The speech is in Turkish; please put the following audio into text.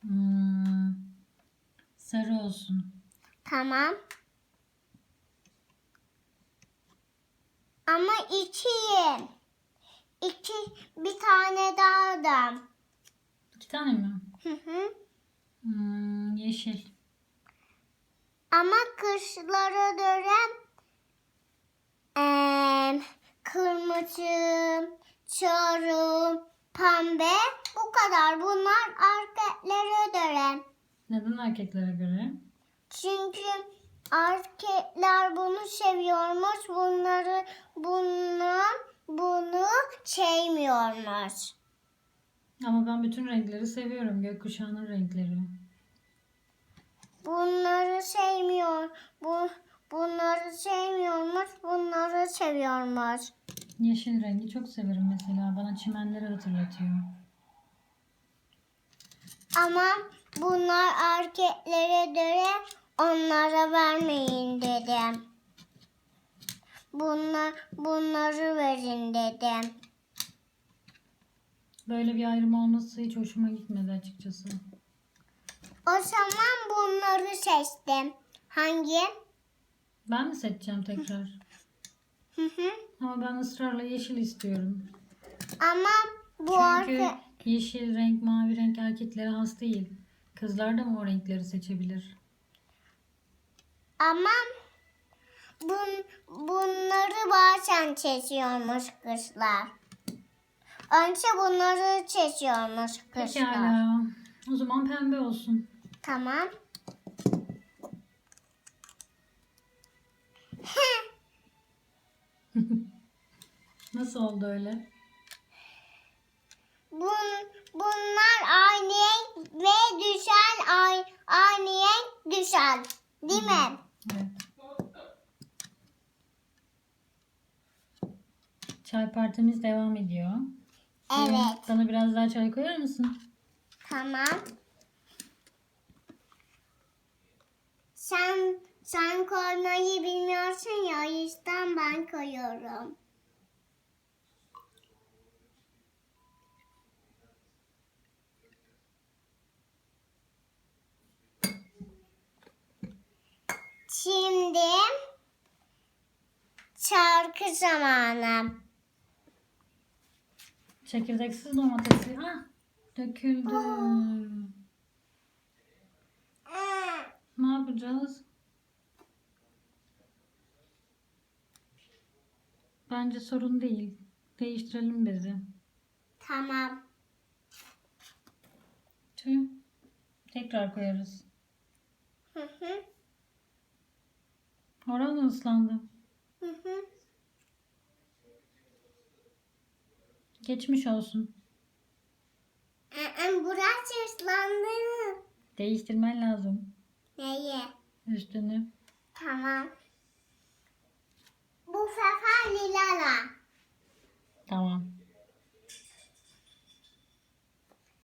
Hmm, sarı olsun. Tamam. Ama ikiyim. İki, bir tane daha da. İki tane mi? Hı hı. Hmm, yeşil. Ama kışlara göre eee kırmızı, sarı, pembe kadar. Bunlar erkeklere göre. Neden erkeklere göre? Çünkü erkekler bunu seviyormuş. Bunları bunu bunu sevmiyormuş. Ama ben bütün renkleri seviyorum. Gökkuşağının renkleri. Bunları sevmiyor. Bu bunları sevmiyormuş. Bunları seviyormuş. Yeşil rengi çok severim mesela. Bana çimenleri hatırlatıyor. Ama bunlar erkeklere göre onlara vermeyin dedim. Bunlar, bunları verin dedim. Böyle bir ayrım olması hiç hoşuma gitmedi açıkçası. O zaman bunları seçtim. Hangi? Ben mi seçeceğim tekrar? Hı hı. Ama ben ısrarla yeşil istiyorum. Ama bu Çünkü arka... yeşil renk, mavi renk erkeklere has değil. Kızlar da mı o renkleri seçebilir? Ama bun, bunları bazen seçiyormuş kızlar. Önce bunları seçiyormuş kızlar. Pekala. O zaman pembe olsun. Tamam. Nasıl oldu öyle? Bun, bunlar aynı renk ve güzel ay, aynı renk güzel. Değil mi? Evet. Çay partimiz devam ediyor. Evet. Bana biraz daha çay koyar mısın? Tamam. Sen sen koymayı bilmiyorsun ya o yüzden ben koyuyorum. Şimdi şarkı zamanı. Çekirdeksiz domatesi. Ah, döküldü. Ne yapacağız? Bence sorun değil. Değiştirelim bezi. Tamam. Tüh. Tekrar koyarız. Hı hı. Oran da ıslandı. Hı hı. Geçmiş olsun. Aa, Burası ıslandı. Değiştirmen lazım. Neyi? Üstünü. Tamam. Bu sefer.